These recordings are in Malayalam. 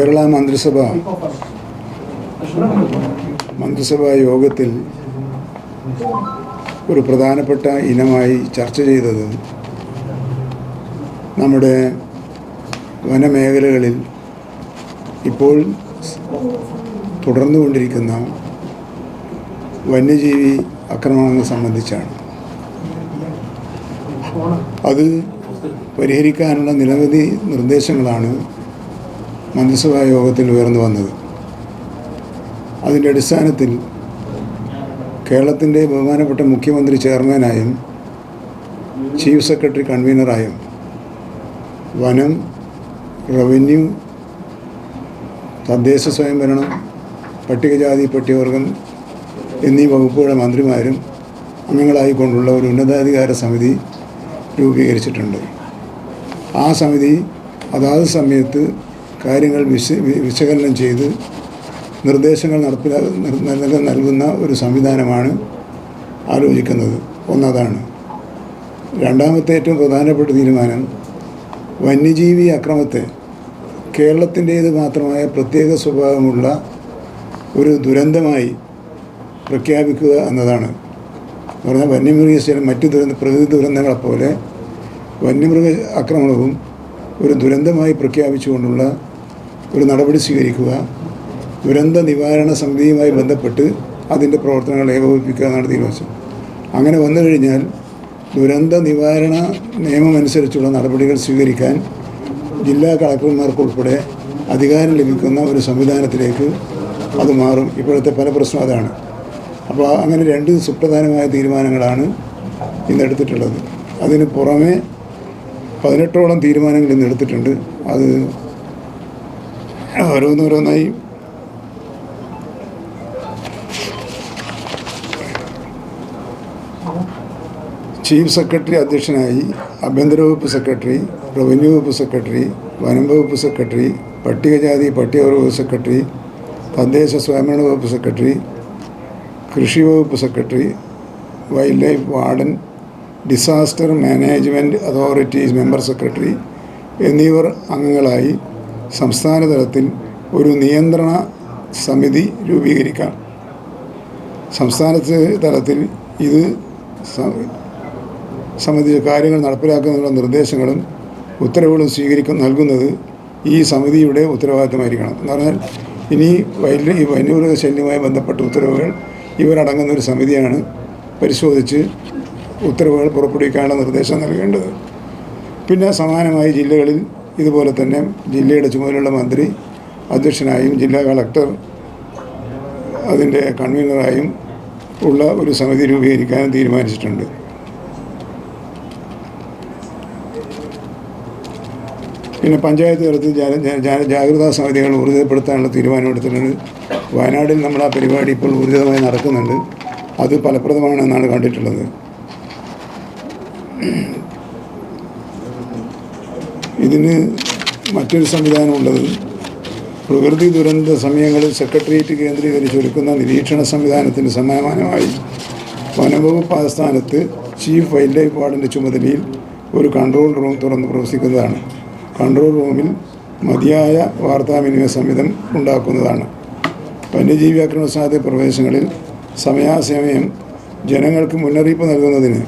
കേരള മന്ത്രിസഭ മന്ത്രിസഭാ യോഗത്തിൽ ഒരു പ്രധാനപ്പെട്ട ഇനമായി ചർച്ച ചെയ്തത് നമ്മുടെ വനമേഖലകളിൽ ഇപ്പോൾ തുടർന്നുകൊണ്ടിരിക്കുന്ന വന്യജീവി ആക്രമണങ്ങൾ സംബന്ധിച്ചാണ്. അത് പരിഹരിക്കാനുള്ള നിരവധി നിർദ്ദേശങ്ങളാണ് മന്ത്രിസഭാ യോഗത്തിൽ ഉയർന്നു വന്നത്. അതിന്റെ അടിസ്ഥാനത്തിൽ കേരളത്തിന്റെ ബഹുമാനപ്പെട്ട മുഖ്യമന്ത്രി ചെയർമാനായും ചീഫ് സെക്രട്ടറി കൺവീനറായും വനം റവന്യൂ തദ്ദേശ സ്വയംഭരണം പട്ടികജാതി പട്ടികവർഗം എന്നീ വകുപ്പുകളുടെ മന്ത്രിമാരും അംഗങ്ങളായിക്കൊണ്ടുള്ള ഒരു ഉന്നതാധികാര സമിതി രൂപീകരിച്ചിട്ടുണ്ട്. ആ സമിതി അതാത് സമയത്ത് കാര്യങ്ങൾ വിശ വിശകലനം ചെയ്ത് നിർദ്ദേശങ്ങൾ നടപ്പിലാ നൽകുന്ന ഒരു സംവിധാനമാണ് ആലോചിക്കുന്നത്. ഒന്നതാണ്. രണ്ടാമത്തെ ഏറ്റവും പ്രധാനപ്പെട്ട തീരുമാനം വന്യജീവി അക്രമത്തെ കേരളത്തിന്റേത് മാത്രമായ പ്രത്യേക സ്വഭാവമുള്ള ഒരു ദുരന്തമായി പ്രഖ്യാപിക്കുക എന്നതാണ്. എന്ന് പറഞ്ഞാൽ വന്യമൃഗശീലം മറ്റ് ദുരന്ത പ്രകൃതി ദുരന്തങ്ങളെപ്പോലെ വന്യമൃഗ ആക്രമണവും ഒരു ദുരന്തമായി പ്രഖ്യാപിച്ചുകൊണ്ടുള്ള ഒരു നടപടി സ്വീകരിക്കുക. ദുരന്ത നിവാരണ സമിതിയുമായി ബന്ധപ്പെട്ട് അതിന്റെ പ്രവർത്തനങ്ങൾ ഏകോപിപ്പിക്കുക എന്നാണ് തീരുമാനിച്ചത് അങ്ങനെ വന്നു കഴിഞ്ഞാൽ ദുരന്ത നിവാരണ നിയമമനുസരിച്ചുള്ള നടപടികൾ സ്വീകരിക്കാൻ ജില്ലാ കളക്ടർമാർക്കുൾപ്പെടെ അധികാരം ലഭിക്കുന്ന ഒരു സംവിധാനത്തിലേക്ക് അത് മാറും. ഇപ്പോഴത്തെ പല പ്രശ്നം അതാണ്. അപ്പോൾ അങ്ങനെ രണ്ട് സുപ്രധാനമായ തീരുമാനങ്ങളാണ് ഇന്നെടുത്തിട്ടുള്ളത് അതിന് പുറമെ പതിനെട്ടോളം തീരുമാനങ്ങൾ ഇന്ന് എടുത്തിട്ടുണ്ട്. അത് ഓരോന്നോരോന്നായി. ചീഫ് സെക്രട്ടറി അധ്യക്ഷനായി ആഭ്യന്തര വകുപ്പ് സെക്രട്ടറി റവന്യൂ വകുപ്പ് സെക്രട്ടറി വനം വകുപ്പ് സെക്രട്ടറി പട്ടികജാതി പട്ടികവർഗ സെക്രട്ടറി തദ്ദേശ സ്വയംഭരണ വകുപ്പ് സെക്രട്ടറി കൃഷി വകുപ്പ് secretary wildlife warden disaster management authorities member secretary എന്നിവർ അംഗങ്ങളായി സംസ്ഥാന തലത്തിൽ ഒരു നിയന്ത്രണ സമിതി രൂപീകരിക്കാം. സംസ്ഥാന തലത്തിൽ ഇത് സംബന്ധിച്ച കാര്യങ്ങൾ നടപ്പിലാക്കുന്നതിനുള്ള നിർദ്ദേശങ്ങളും ഉത്തരവുകളും സ്വീകരിക്കും നൽകുന്നത് ഈ സമിതിയുടെ ഉത്തരവാദിത്തമായിരിക്കണം. എന്ന് പറഞ്ഞാൽ ഇനി വൈദ്യ ഈ വന്യമൃഗ ശല്യവുമായി ബന്ധപ്പെട്ട ഉത്തരവുകൾ ഇവരടങ്ങുന്ന ഒരു സമിതിയാണ് പരിശോധിച്ച് ഉത്തരവുകൾ പുറപ്പെടുവിക്കാനുള്ള നിർദ്ദേശം നൽകേണ്ടത്. പിന്നെ സമാനമായി ജില്ലകളിൽ ഇതുപോലെ തന്നെ ജില്ലയുടെ ചുമതലയുള്ള മന്ത്രി അധ്യക്ഷനായും ജില്ലാ കളക്ടർ അതിന്റെ കൺവീനറായും ഉള്ള ഒരു സമിതി രൂപീകരിക്കാനും തീരുമാനിച്ചിട്ടുണ്ട്. പിന്നെ പഞ്ചായത്ത് തലത്തിൽ ജാഗ്രതാ സമിതികൾ ഊർജിതപ്പെടുത്താനുള്ള തീരുമാനമെടുത്തിട്ടുണ്ട്. വയനാടിൽ നമ്മൾ ആ പരിപാടി ഇപ്പോൾ ഊർജിതമായി നടക്കുന്നുണ്ട്. അത് ഫലപ്രദമാണെന്നാണ് കണ്ടിട്ടുള്ളത്. ഇതിന് മറ്റൊരു സംവിധാനമുള്ളത് പ്രകൃതി ദുരന്ത സമയങ്ങളിൽ സെക്രട്ടേറിയറ്റ് കേന്ദ്രീകരിച്ച് ഒരുക്കുന്ന നിരീക്ഷണ സംവിധാനത്തിന് സമാനമായി വനംവകുപ്പ് ആസ്ഥാനത്ത് ചീഫ് വൈൽഡ് ലൈഫ് വാർഡിന്റെ ചുമതലയിൽ ഒരു കൺട്രോൾ റൂം തുറന്ന് പ്രവർത്തിക്കുന്നതാണ്. കൺട്രോൾ റൂമിൽ മതിയായ വാർത്താവിനിമയ സംവിധം ഉണ്ടാക്കുന്നതാണ്. വന്യജീവി ആക്രമണ സാധ്യത പ്രദേശങ്ങളിൽ സമയാസമയം ജനങ്ങൾക്ക് മുന്നറിയിപ്പ് നൽകുന്നതിന്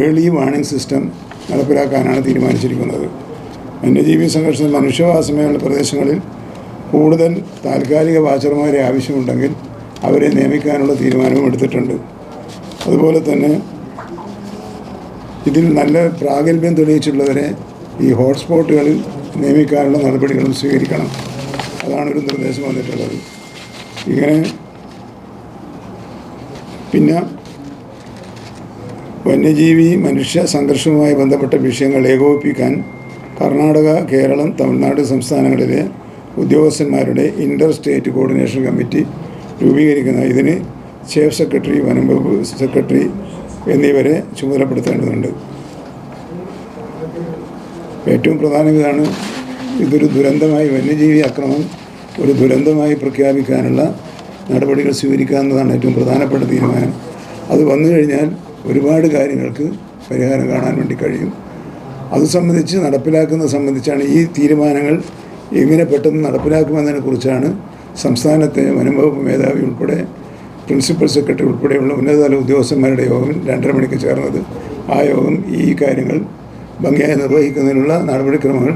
ഏർലി വാർണിംഗ് സിസ്റ്റം നടപ്പിലാക്കാനാണ് തീരുമാനിച്ചിരിക്കുന്നത്. വന്യജീവി സംഘർഷം മനുഷ്യവാസമയുള്ള പ്രദേശങ്ങളിൽ കൂടുതൽ താൽക്കാലിക വാച്ചർമാരെ ആവശ്യമുണ്ടെങ്കിൽ അവരെ നിയമിക്കാനുള്ള തീരുമാനവും എടുത്തിട്ടുണ്ട്. അതുപോലെ തന്നെ ഇതിൽ നല്ല പ്രാഗൽഭ്യം തെളിയിച്ചുള്ളവരെ ഈ ഹോട്ട്സ്പോട്ടുകളിൽ നിയമിക്കാനുള്ള നടപടികളും സ്വീകരിക്കണം. അതാണ് ഒരു നിർദ്ദേശം വന്നിട്ടുള്ളത്. ഇങ്ങനെ പിന്നെ വന്യജീവി മനുഷ്യ സംഘർഷവുമായി ബന്ധപ്പെട്ട വിഷയങ്ങൾ ഏകോപിപ്പിക്കാൻ കർണാടക കേരളം തമിഴ്നാട് സംസ്ഥാനങ്ങളിലെ ഉദ്യോഗസ്ഥന്മാരുടെ ഇന്റർ സ്റ്റേറ്റ് കോർഡിനേഷൻ കമ്മിറ്റി രൂപീകരിക്കുന്ന ഇതിന് ചീഫ് സെക്രട്ടറി വനം വകുപ്പ് സെക്രട്ടറി എന്നിവരെ ചുമതലപ്പെടുത്തേണ്ടതുണ്ട്. ഏറ്റവും പ്രധാനം ഇതാണ് ഇതൊരു ദുരന്തമായി വന്യജീവി ആക്രമണം ഒരു ദുരന്തമായി പ്രഖ്യാപിക്കാനുള്ള നടപടികൾ സ്വീകരിക്കുക എന്നതാണ് ഏറ്റവും പ്രധാനപ്പെട്ട തീരുമാനം. അത് വന്നു കഴിഞ്ഞാൽ ഒരുപാട് കാര്യങ്ങൾക്ക് പരിഹാരം കാണാൻ വേണ്ടി കഴിയും. അത് സംബന്ധിച്ച് നടപ്പിലാക്കുന്നത് സംബന്ധിച്ചാണ് ഈ തീരുമാനങ്ങൾ എങ്ങനെ പെട്ടെന്ന് നടപ്പിലാക്കുമെന്നതിനെ കുറിച്ചാണ് സംസ്ഥാനത്തെ വനംവകുപ്പ് മേധാവി ഉൾപ്പെടെ പ്രിൻസിപ്പൽ സെക്രട്ടറി ഉൾപ്പെടെയുള്ള ഉന്നതതല ഉദ്യോഗസ്ഥന്മാരുടെ യോഗം രണ്ടര മണിക്ക് ചേർന്നത്. ആ യോഗം ഈ കാര്യങ്ങൾ ഭംഗിയായി നിർവഹിക്കുന്നതിനുള്ള നടപടിക്രമങ്ങൾ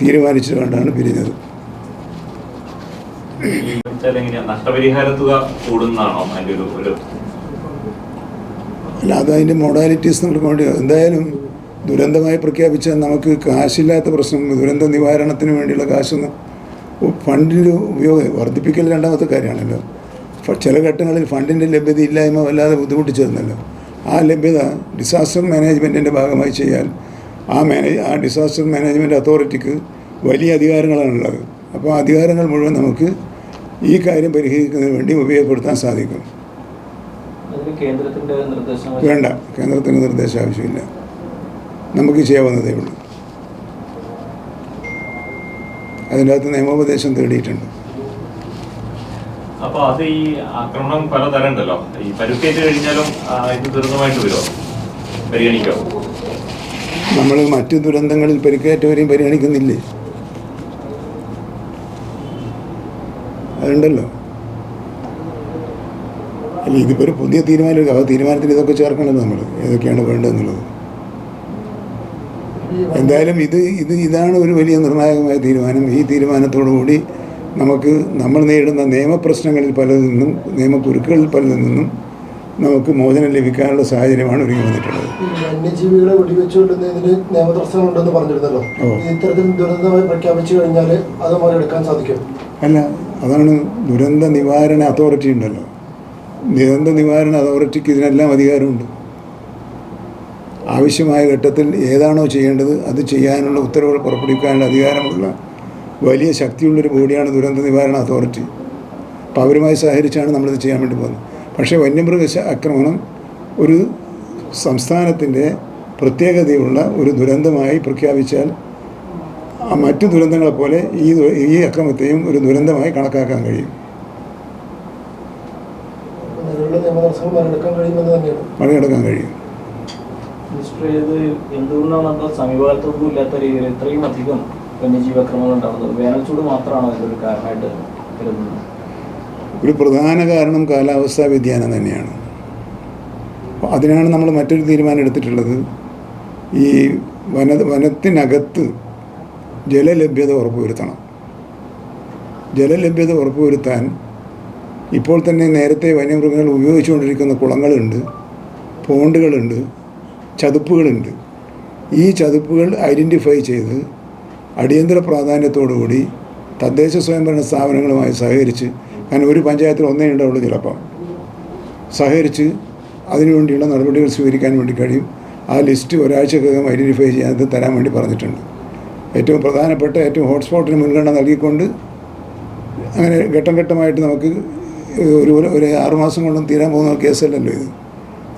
തീരുമാനിച്ചുകൊണ്ടാണ് പിരിഞ്ഞത്. അല്ല അത് അതിന്റെ മൊഡാലിറ്റീസ് നമുക്ക് വേണ്ടി എന്തായാലും ദുരന്തമായി പ്രഖ്യാപിച്ചാൽ നമുക്ക് കാശില്ലാത്ത പ്രശ്നം ദുരന്ത നിവാരണത്തിന് വേണ്ടിയുള്ള കാശൊന്നും ഫണ്ടിന്റെ ഉപയോഗം വർദ്ധിപ്പിക്കൽ രണ്ടാമത്തെ കാര്യമാണല്ലോ. ചില ഘട്ടങ്ങളിൽ ഫണ്ടിന്റെ ലഭ്യത ഇല്ലായ്മ വല്ലാതെ ബുദ്ധിമുട്ടിച്ചിരുന്നല്ലോ ആ ലഭ്യത ഡിസാസ്റ്റർ മാനേജ്മെന്റിന്റെ ഭാഗമായി ചെയ്യാൻ ആ മാനേജ് ആ ഡിസാസ്റ്റർ മാനേജ്മെന്റ് അതോറിറ്റിക്ക് വലിയ അധികാരങ്ങളാണുള്ളത്. അപ്പോൾ ആ അധികാരങ്ങൾ മുഴുവൻ നമുക്ക് ഈ കാര്യം പരിഹരിക്കുന്നതിന് വേണ്ടി ഉപയോഗപ്പെടുത്താൻ സാധിക്കും. വേണ്ട. കേന്ദ്രത്തിന്റെ നിർദ്ദേശം ആവശ്യമില്ല. നമുക്ക് ചെയ്യാവുന്നതേ ഉള്ളൂ. അതിന്റെ അകത്ത് നിയമോപദേശം തേടിയിട്ടുണ്ട്. അപ്പൊ അത് ഈ ആക്രമണം പലതരം ഉണ്ടല്ലോ ഈ പരുക്കേറ്റ് കഴിഞ്ഞാലും ഇത് ദുരന്തമായിട്ട് വരുമോ? പരിഗണിക്കോ നമ്മൾ മറ്റു ദുരന്തങ്ങളിൽ പരിക്കേറ്റവരെയും പരിഗണിക്കുന്നില്ലേ? അതുണ്ടല്ലോ. അല്ല ഇതിപ്പോൾ ഒരു പുതിയ തീരുമാനം ആ തീരുമാനത്തിൽ ഇതൊക്കെ ചേർക്കണമല്ലോ നമ്മൾ ഏതൊക്കെയാണ് വേണ്ടതെന്നുള്ളത്. എന്തായാലും ഇത് ഇത് ഇതാണ് ഒരു വലിയ നിർണായകമായ തീരുമാനം. ഈ തീരുമാനത്തോടു കൂടി നമുക്ക് നമ്മൾ നേരിടുന്ന നിയമപ്രശ്നങ്ങളിൽ പലതിൽ നിന്നും നിയമക്കുരുക്കുകളിൽ പലതിൽ നിന്നും നമുക്ക് മോചനം ലഭിക്കാനുള്ള സാഹചര്യമാണ് ഒരുങ്ങി വന്നിട്ടുള്ളത്. വന്യജീവികളെ നിയമതടസ്സമുണ്ടെന്ന് പറഞ്ഞിരുന്നല്ലോ. ഇത്തരത്തിൽ ദുരന്തമായി പ്രഖ്യാപിച്ചു കഴിഞ്ഞാൽ അത് മറികടക്കാൻ സാധിക്കും. അല്ല അതാണ് ദുരന്ത നിവാരണ അതോറിറ്റി ഉണ്ടല്ലോ. ദുരന്ത നിവാരണ അതോറിറ്റിക്ക് ഇതിനെല്ലാം അധികാരമുണ്ട്. ആവശ്യമായ ഘട്ടത്തിൽ ഏതാണോ ചെയ്യേണ്ടത് അത് ചെയ്യാനുള്ള ഉത്തരവുകൾ പുറപ്പെടുവിക്കാനുള്ള അധികാരമുള്ള വലിയ ശക്തിയുള്ളൊരു ബോഡിയാണ് ദുരന്ത നിവാരണ അതോറിറ്റി. അപ്പോൾ അവരുമായി സഹകരിച്ചാണ് നമ്മളിത് ചെയ്യാൻ വേണ്ടി പോകുന്നത്. പക്ഷേ വന്യമൃഗ ആക്രമണം ഒരു സംസ്ഥാനത്തിന്റെ പ്രത്യേകതയുള്ള ഒരു ദുരന്തമായി പ്രഖ്യാപിച്ചാൽ ആ മറ്റു ദുരന്തങ്ങളെപ്പോലെ ഈ ഈ അക്രമത്തെയും ഒരു ദുരന്തമായി കണക്കാക്കാൻ കഴിയും നിലവിലുള്ള നിയമതടസ്സങ്ങൾ മറികടക്കാൻ കഴിയുമെന്ന് തന്നെയാണ് മറികടക്കാൻ കഴിയും മിനിസ്റ്റർ ഇത് നമ്മൾ സമീപകാലത്തൊന്നും ഇല്ലാത്ത രീതിയിൽ ഇത്രയും അധികം വന്യജീവാക്രമങ്ങൾ ഉണ്ടാകുന്നത് വേനൽച്ചൂട് മാത്രമാണോ ഇതിന്റെ ഒരു കാരണമായിട്ട് കരുതുന്നത്? ഒരു പ്രധാന കാരണം കാലാവസ്ഥാ വ്യതിയാനം തന്നെയാണ്. അപ്പോൾ അതിനാണ് നമ്മൾ മറ്റൊരു തീരുമാനം എടുത്തിട്ടുള്ളത്. ഈ വന വനത്തിനകത്ത് ജലലഭ്യത ഉറപ്പുവരുത്തണം. ജലലഭ്യത ഉറപ്പുവരുത്താൻ ഇപ്പോൾ തന്നെ നേരത്തെ വന്യമൃഗങ്ങൾ ഉപയോഗിച്ചുകൊണ്ടിരിക്കുന്ന കുളങ്ങളുണ്ട് പോണ്ടുകളുണ്ട് ചതുപ്പുകളുണ്ട്. ഈ ചതുപ്പുകൾ ഐഡന്റിഫൈ ചെയ്ത് അടിയന്തര പ്രാധാന്യത്തോടുകൂടി തദ്ദേശ സ്വയംഭരണ സ്ഥാപനങ്ങളുമായി സഹകരിച്ച് കാരണം ഒരു പഞ്ചായത്തിൽ ഒന്നേ ഉണ്ടാവുള്ളൂ ചിലപ്പം സഹകരിച്ച് അതിനുവേണ്ടിയുള്ള നടപടികൾ സ്വീകരിക്കാൻ വേണ്ടി കഴിയും. ആ ലിസ്റ്റ് ഒരാഴ്ചക്കകം ഐഡന്റിഫൈ ചെയ്യാൻ തരാൻ വേണ്ടി പറഞ്ഞിട്ടുണ്ട്. ഏറ്റവും പ്രധാനപ്പെട്ട ഏറ്റവും ഹോട്ട്സ്പോട്ടിന് മുൻഗണന നൽകിക്കൊണ്ട് അങ്ങനെ ഘട്ടം ഘട്ടമായിട്ട് നമുക്ക് ഒരു- ഒരു ആറുമാസം കൊണ്ടും തീരാൻ പോകുന്ന കേസല്ലല്ലോ ഇത്.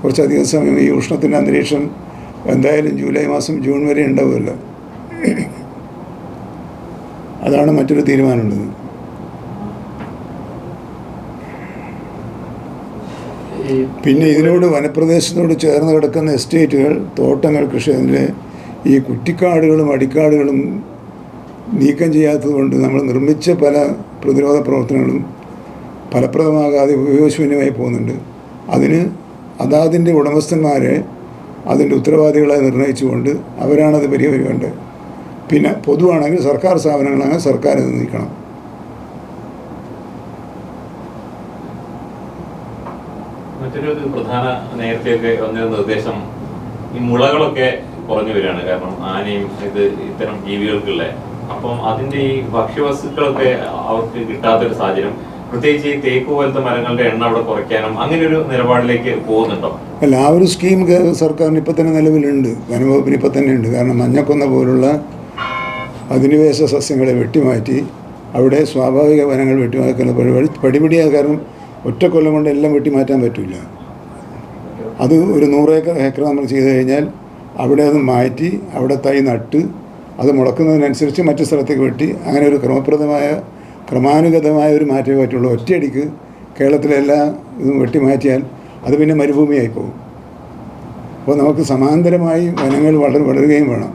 കുറച്ചധികം സമയം ഈ ഉഷ്ണത്തിന്റെ അന്തരീക്ഷം എന്തായാലും ജൂലൈ മാസം ജൂൺ വരെ ഉണ്ടാവുമല്ലോ. അതാണ് മറ്റൊരു തീരുമാനമുള്ളത്. പിന്നെ ഇതിനോട് വനപ്രദേശത്തോട് ചേർന്ന് കിടക്കുന്ന എസ്റ്റേറ്റുകൾ തോട്ടങ്ങൾ കൃഷി അതിന്റെ ഈ കുറ്റിക്കാടുകളും അടിക്കാടുകളും നീക്കം ചെയ്യാത്തതുകൊണ്ട് നമ്മൾ നിർമ്മിച്ച പല പ്രതിരോധ പ്രവർത്തനങ്ങളും ഫലപ്രദമാകാതെ ഉപയോഗശൂന്യമായി പോകുന്നുണ്ട്. അതിന് അതാതിന്റെ ഉടമസ്ഥന്മാരെ അതിന്റെ ഉത്തരവാദികളായി നിർണയിച്ചുകൊണ്ട് അവരാണത് പരിഹരിക്കേണ്ടത് പിന്നെ പൊതുവാണെങ്കിൽ സർക്കാർ സ്ഥാപനങ്ങളാണെങ്കിൽ സർക്കാർ ഇത് നീക്കണം. മറ്റൊരു പ്രധാന നേരത്തെയൊക്കെ വന്നിരുന്ന നിർദ്ദേശം ഈ മുളകളൊക്കെ കുറഞ്ഞു വരികയാണ്. കാരണം ആനയും ഇത് ഇത്തരം ജീവികൾക്കുള്ള. അപ്പം അതിന്റെ ഈ ഭക്ഷ്യവസ്തുക്കളൊക്കെ അവർക്ക് കിട്ടാത്തൊരു സാഹചര്യം. പ്രത്യേകിച്ച് ഈ തേക്ക് പോലത്തെ മരങ്ങളുടെ എണ്ണം അവിടെ കുറയ്ക്കാനും അങ്ങനെ ഒരു നിലപാടിലേക്ക് പോകുന്നുണ്ടോ? അല്ല ആ ഒരു സ്കീം സർക്കാരിന് ഇപ്പം തന്നെ നിലവിലുണ്ട്. വനംവകുപ്പിന് ഇപ്പം തന്നെ ഉണ്ട്. കാരണം മഞ്ഞക്കൊന്ന പോലുള്ള അധിനിവേശ സസ്യങ്ങളെ വെട്ടിമാറ്റി അവിടെ സ്വാഭാവിക വനങ്ങൾ വെട്ടിമാക്കുന്ന പരിപാടി പടിപടിയായ കാരണം ഒറ്റക്കൊല്ലം കൊണ്ട് എല്ലാം വെട്ടിമാറ്റാൻ പറ്റില്ല അത് ഒരു നൂറ് ഏക്കർ നമ്മൾ ചെയ്തു കഴിഞ്ഞാൽ അവിടെ അത് മാറ്റി അവിടെ തൈ നട്ട് അത് മുളക്കുന്നതിനനുസരിച്ച് മറ്റു സ്ഥലത്തേക്ക് വെട്ടി അങ്ങനെ ഒരു ക്രമപ്രദമായ ക്രമാനുഗതമായ ഒരു മാറ്റമേ പറ്റുള്ളൂ ഒറ്റയടിക്ക് കേരളത്തിലെ എല്ലാ ഇതും വെട്ടി മാറ്റിയാൽ അത് പിന്നെ മരുഭൂമിയായി പോകും. അപ്പോൾ നമുക്ക് സമാന്തരമായി വനങ്ങൾ വളർ വളരുകയും വേണം.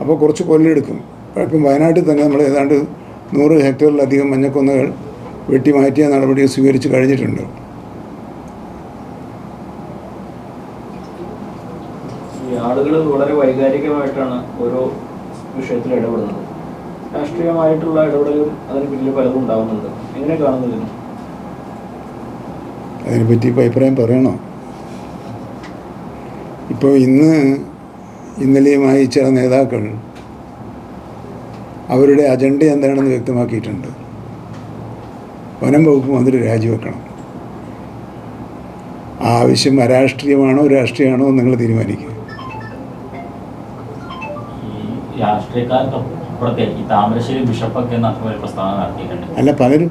അപ്പോൾ കുറച്ച് കൊല്ലെടുക്കും. ഇപ്പം വയനാട്ടിൽ തന്നെ നമ്മൾ ഏതാണ്ട് നൂറ് ഹെക്ടറിലധികം മഞ്ഞക്കൊന്നകൾ വെട്ടിമാറ്റിയ നടപടികൾ സ്വീകരിച്ച് കഴിഞ്ഞിട്ടുണ്ട്. ആളുകൾ വളരെ വൈകാരികമായിട്ടാണ് ഓരോ വിഷയത്തിൽ ഇടപെടുന്നത്. രാഷ്ട്രീയമായിട്ടുള്ള ഇടപെടലും അതിന് പിന്നിൽ പലതും ഉണ്ടാകുന്നുണ്ട് എങ്ങനെ കാണുന്നു? അതിനെപ്പറ്റി ഇപ്പോൾ അഭിപ്രായം പറയണോ? ഇപ്പോൾ ഇന്ന് ഇന്നലെയുമായി ചില നേതാക്കൾ അവരുടെ അജണ്ട എന്താണെന്ന് വ്യക്തമാക്കിയിട്ടുണ്ട്. വനം വകുപ്പ് മന്ത്രി രാജിവെക്കണം. ആവശ്യം അരാഷ്ട്രീയമാണോ രാഷ്ട്രീയമാണോ എന്ന് നിങ്ങൾ തീരുമാനിക്കുക. അല്ല പലരും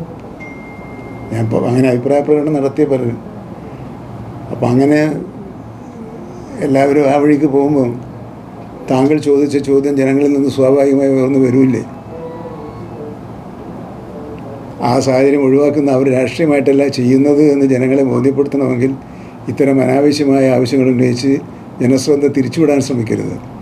ഞാൻ ഇപ്പോൾ അങ്ങനെ അഭിപ്രായ പ്രകടനം നടത്തിയ പലരും. അപ്പം അങ്ങനെ എല്ലാവരും ആ വഴിക്ക് പോകുമ്പോൾ താങ്കൾ ചോദിച്ച ചോദ്യം ജനങ്ങളിൽ നിന്ന് സ്വാഭാവികമായി ഉയർന്നു വരില്ലേ? ആ സാഹചര്യം ഒഴിവാക്കുന്ന അവർ രാഷ്ട്രീയമായിട്ടല്ല ചെയ്യുന്നത് എന്ന് ജനങ്ങളെ ബോധ്യപ്പെടുത്തണമെങ്കിൽ ഇത്തരം അനാവശ്യമായ ആവശ്യങ്ങൾ ഉന്നയിച്ച് ജനശ്രദ്ധ തിരിച്ചുവിടാൻ ശ്രമിക്കരുത്.